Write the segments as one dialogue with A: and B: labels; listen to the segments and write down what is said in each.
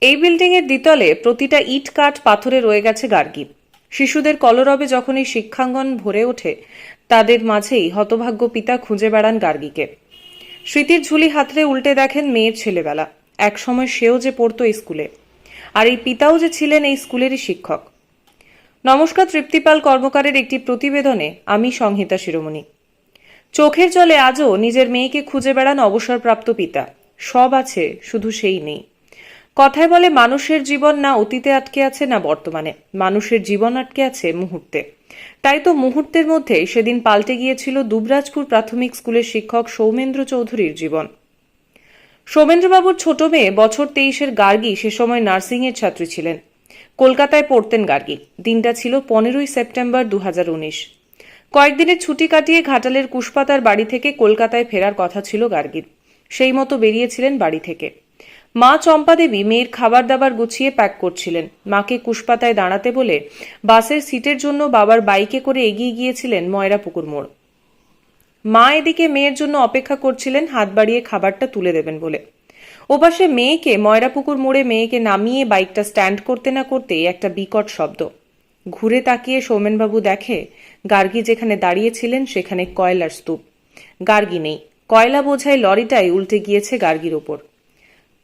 A: এই বিল্ডিংয়ের দ্বিতলে প্রতিটা ইট কাঠ পাথরে রয়ে গেছে গার্গি। শিশুদের কলরবে যখন এই শিক্ষাঙ্গন ভরে ওঠে, তাদের মাঝেই হতভাগ্য পিতা খুঁজে বেড়ান গার্গীকে। স্মৃতির ঝুলি হাতড়ে উল্টে দেখেন মেয়ের ছেলেবেলা। একসময় সেও যে পড়তো স্কুলে। আর এই পিতাও যে ছিলেন এই স্কুলেরই শিক্ষক। নমস্কার, তৃপ্তিপাল কর্মকারের একটি প্রতিবেদনে আমি সংহিতা শিরোমণি। চোখের জলে আজও নিজের মেয়েকে খুঁজে বেড়ান অবসরপ্রাপ্ত পিতা। সব আছে, শুধু সেই নেই। কথায় বলে, মানুষের জীবন না অতীতে আটকে আছে না বর্তমানে। মানুষের জীবন আটকে আছে মুহূর্তে। তাই তো মুহূর্তের মধ্যে সেদিন পাল্টে গিয়েছিল দুবরাজপুর প্রাথমিক স্কুলের শিক্ষক সৌমেন্দ্র চৌধুরীর জীবন। সৌমেন্দ্রবাবুর ছোট মেয়ে বছর তেইশের গার্গী সে সময় নার্সিংয়ের ছাত্রী ছিলেন। কলকাতায় পড়তেন গার্গী। দিনটা ছিল পনেরোই সেপ্টেম্বর দু হাজার উনিশ। কয়েকদিনের ছুটি কাটিয়ে ঘাটালের কুশপাতার বাড়ি থেকে কলকাতায় ফেরার কথা ছিল গার্গীর। সেই মতো বেরিয়েছিলেন বাড়ি থেকে। মা চম্পা দেবী মেয়ের খাবার দাবার গুছিয়ে প্যাক করছিলেন। মাকে কুশপাতায় দাঁড়াতে বলে বাসের সিটের জন্য বাবার বাইকে করে এগিয়ে গিয়েছিলেন ময়রা পুকুর মোড়। মা এদিকে মেয়ের জন্য অপেক্ষা করছিলেন, হাত বাড়িয়ে খাবারটা তুলে দেবেন বলে। ওপাশে মেয়েকে, ময়রাপুকুর মোড়ে মেয়েকে নামিয়ে বাইকটা স্ট্যান্ড করতে না করতেই একটা বিকট শব্দ। ঘুরে তাকিয়ে সৌমেনবাবু দেখে গার্গী যেখানে দাঁড়িয়েছিলেন সেখানে কয়লার স্তূপ। গার্গী নেই। কয়লা বোঝায় লরিটাই উল্টে গিয়েছে গার্গীর ওপর।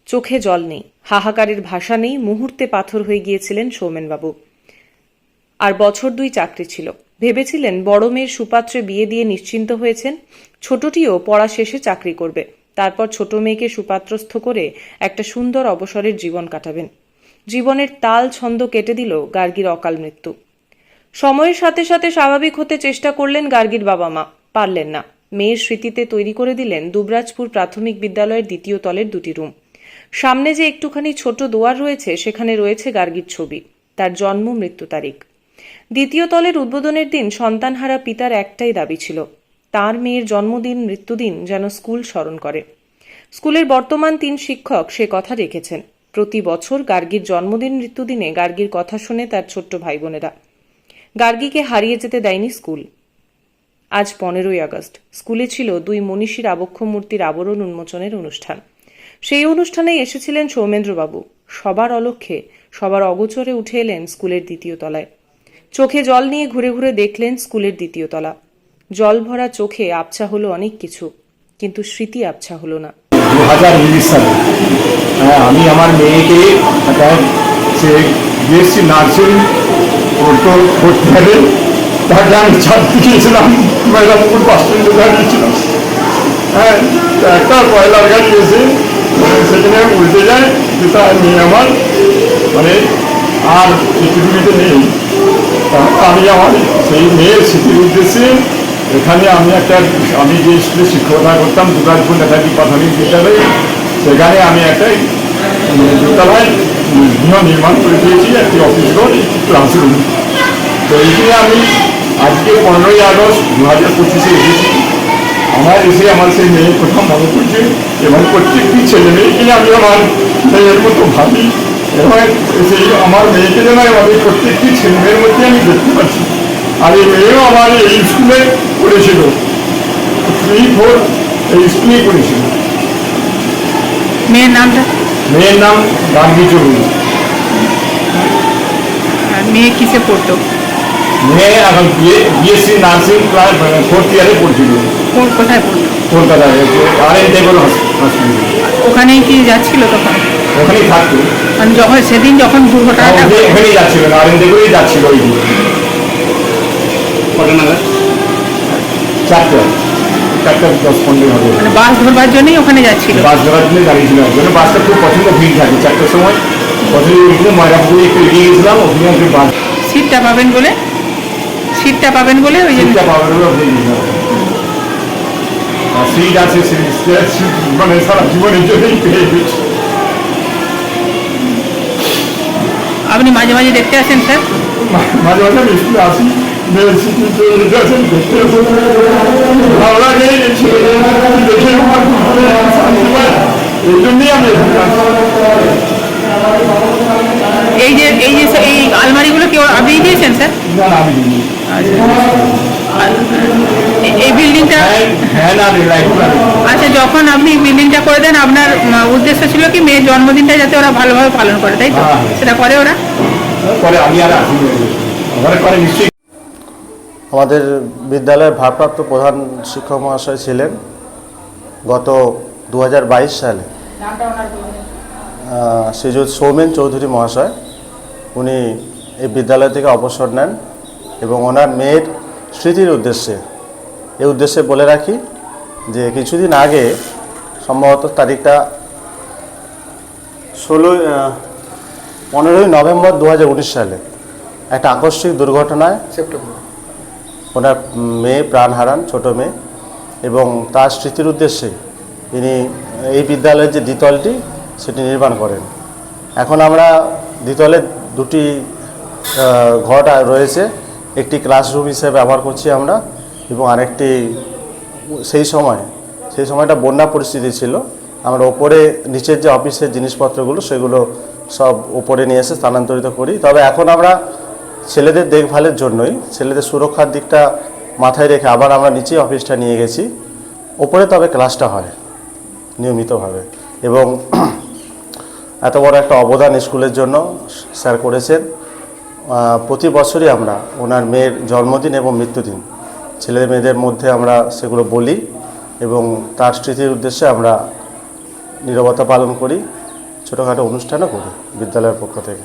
A: চোখে জল নেই। হাহাকারের ভাষা নেই। মুহূর্তে পাথর হয়ে গিয়েছিলেন সৌমেনবাবু। আর বছর দুই চাকরি ছিল। ভেবেছিলেন বড় মেয়ের সুপাত্রে বিয়ে দিয়ে নিশ্চিন্ত হয়েছেন, ছোটটিও পড়া শেষে চাকরি করবে। তারপর ছোট মেয়েকে সুপাত্রস্থ করে একটা সুন্দর অবসরের জীবন কাটাবেন। জীবনের তাল ছন্দ কেটে দিল গার্গীর অকাল মৃত্যু। সময়ের সাথে সাথে স্বাভাবিক হতে চেষ্টা করলেন গার্গীর বাবা মা। পারলেন না। মেয়ের স্মৃতিতে তৈরি করে দিলেন দুবরাজপুর প্রাথমিক বিদ্যালয়ের দ্বিতীয় তলের দুটি রুম। সামনে যে একটুখানি ছোট দোয়ার রয়েছে, সেখানে রয়েছে গার্গীর ছবি। তার জন্ম, মৃত্যু তারিখ। দ্বিতীয় তলের উদ্বোধনের দিন সন্তানহারা পিতার একটাই দাবি ছিল। তার মেয়ের জন্মদিন, মৃত্যুদিন যেন স্কুল স্মরণ করে। স্কুলের বর্তমান তিন শিক্ষক সে কথা রেখেছেন। প্রতি বছর গার্গীর জন্মদিন মৃত্যুদিনে গার্গীর কথা শুনে তার ছোট্ট ভাই বোনেরা গার্গীকে হারিয়ে যেতে দেয়নি স্কুল। আজ পনেরোই আগস্ট। স্কুলে ছিল দুই মনীষীর আবক্ষ মূর্তির আবরণ উন্মোচনের অনুষ্ঠান। সেই অনুষ্ঠানে এসেছিলেন সৌমেন্দ্রবাবু। সবার অলক্ষ্যে সবার অগোচরে উঠে এলেন স্কুলের দ্বিতীয় তলায়। চোখে জল নিয়ে ঘুরে ঘুরে দেখলেন স্কুলের দ্বিতীয় তলা। জল ভরা চোখে আবছা হলো অনেক কিছু, কিন্তু স্মৃতি আবছা হলো না।
B: হ্যাঁ আমি আমার মেয়েকে সে বিএসসি নার্সিং পড়তো পড়তে হবে তাকে আমি ছাড়তে গিয়েছিলাম মহিলাপুর বাস স্ট্যান্ডে হ্যাঁ একটা কয়লার গাড়ি এসে সেখানে উল্টে যায় যেটা মেয়ে আমার মানে আর পৃথিবীতে নেই। আমি আমার সেই মেয়ের স্মৃতির উদ্দেশ্যে এখানে আমি একটা, আমি যে স্কুলে শিক্ষকতা করতাম দুর্গাপুর নেতাজি প্রাথমিক বিদ্যালয়ে সেখানে আমি একটা দোতলায় গৃহ নির্মাণ করে দিয়েছি একটি অফিস ঘর একটি ক্লাসরুম তো এইটি আমি আজকে পনেরোই আগস্ট দু হাজার পঁচিশে এসেছি। আমার এসে আমার সেই মেয়ের কথা মনে পড়ছে এবং প্রত্যেকটি ছেলে মেয়েকে আমি আমার মেয়ের মতো ভাবি এবং সেই আমার মেয়েকে যেন আমি প্রত্যেকটি ছেলে মেয়ের মধ্যে আমি দেখতে পাচ্ছি। আর এই মেয়েও আমার এই স্কুলে পড়েছিল। থ্রি ফোর এই স্কুলেই পড়েছিল।
C: মেয়ের নামটা?
B: মেয়ের নাম গান্ধী চৌধুরী।
C: মেয়ে কিসে পড়তো?
B: মেয়ে এখন BA BSc nursing class fourth ইয়ারে পড়ছিল।
C: কোন কোথায় পড়তো?
B: কলকাতায় আর এন দেবল হসপিটালে
C: ওখানেই কি যাচ্ছিল তখন?
B: ওখানেই থাকতো।
C: মানে যখন সেদিন যখন দুর্ঘটনাটা
B: ওখানে-
C: হলো,
B: ওখানেই যাচ্ছিল আর এন দেবলেই যাচ্ছিল ওই দিন।
D: কটা নাগাদ?
B: চারটে। চারটে দশ পনেরো হবে
C: মানে বাস ধরবার জন্যই ওখানে যাচ্ছিল?
B: বাস ধরার জন্য দাঁড়িয়েছিল বাসটা খুব পছন্দ ভিড় থাকে চারটের সময়। পছন্দ ময়রাপুরে একটু এগিয়ে গেছিলাম ওখানে একটু বাস
C: সিটটা পাবেন বলে? সিটটা পাবেন বলে ওই জন্য?
B: সিটটা পাওয়ার হলো ওখানে গেছিলাম। আর সিট আছে সিট মানে সারা জীবনের জন্যই পেয়ে গেছি।
C: আপনি মাঝে মাঝে দেখতে আসেন স্যার?
B: মাঝে মাঝে আমি স্কুলে আসি দেখতে আসি। ভালো লাগে এই দেখে আমার খুব ভালো লাগে, শান্তি পাই। এই জন্যই আমি
C: এই যে এই যে এই আলমারিগুলো কি আপনি দিয়েছেন স্যার
B: না আমি
C: এই বিল্ডিংটা
B: লাইট লাগে
C: আচ্ছা যখন আপনি বিল্ডিংটা করে দেন আপনার উদ্দেশ্য ছিল কি মেয়ের জন্মদিনটা যাতে ওরা ভালোভাবে পালন করে তাই তো?
B: হ্যাঁ।
C: সেটা করে ওরা?
B: পরে আমি আর পরে নিশ্চয়ই।
D: আমাদের বিদ্যালয়ের ভারপ্রাপ্ত প্রধান শিক্ষক মহাশয় ছিলেন গত দু হাজার বাইশ সালে। শ্রীযুত সৌমেন চৌধুরী মহাশয়, উনি এই বিদ্যালয় থেকে অবসর নেন এবং ওনার মেয়ের স্মৃতির উদ্দেশ্যে, এই উদ্দেশ্যে বলে রাখি যে কিছুদিন আগে, সম্ভবত তারিখটা ষোলোই পনেরোই নভেম্বর দু হাজার উনিশ সালে, একটা আকস্মিক দুর্ঘটনায় ওনার মেয়ে প্রাণ হারান ছোটো মেয়ে এবং তার স্মৃতির উদ্দেশ্যে তিনি এই বিদ্যালয়ের যে দ্বিতলটি সেটি নির্মাণ করেন। এখন আমরা দ্বিতলের দুটি আহ, ঘর রয়েছে একটি ক্লাসরুম হিসেবে ব্যবহার করছি আমরা এবং আরেকটি সেই সময় সেই সময়টা বন্যা পরিস্থিতি ছিল আমরা ওপরে নিচের যে অফিসের জিনিসপত্রগুলো সেগুলো সব ওপরে নিয়ে এসে স্থানান্তরিত করি। তবে এখন আমরা ছেলেদের দেখভালের জন্যই, ছেলেদের সুরক্ষার দিকটা মাথায় রেখে আবার আমরা নিচেই অফিসটা নিয়ে গেছি। ওপরে তবে ক্লাসটা হয়, নিয়মিতভাবে। এবং এত বড় একটা অবদান স্কুলের জন্য স্যার করেছেন। প্রতি বছরই আমরা ওনার মেয়ের জন্মদিন এবং মৃত্যুদিন ছেলে মেয়েদের মধ্যে আমরা সেগুলো বলি এবং তার স্মৃতির উদ্দেশ্যে আমরা নীরবতা পালন করি, ছোটোখাটো অনুষ্ঠানও করি বিদ্যালয়ের পক্ষ থেকে।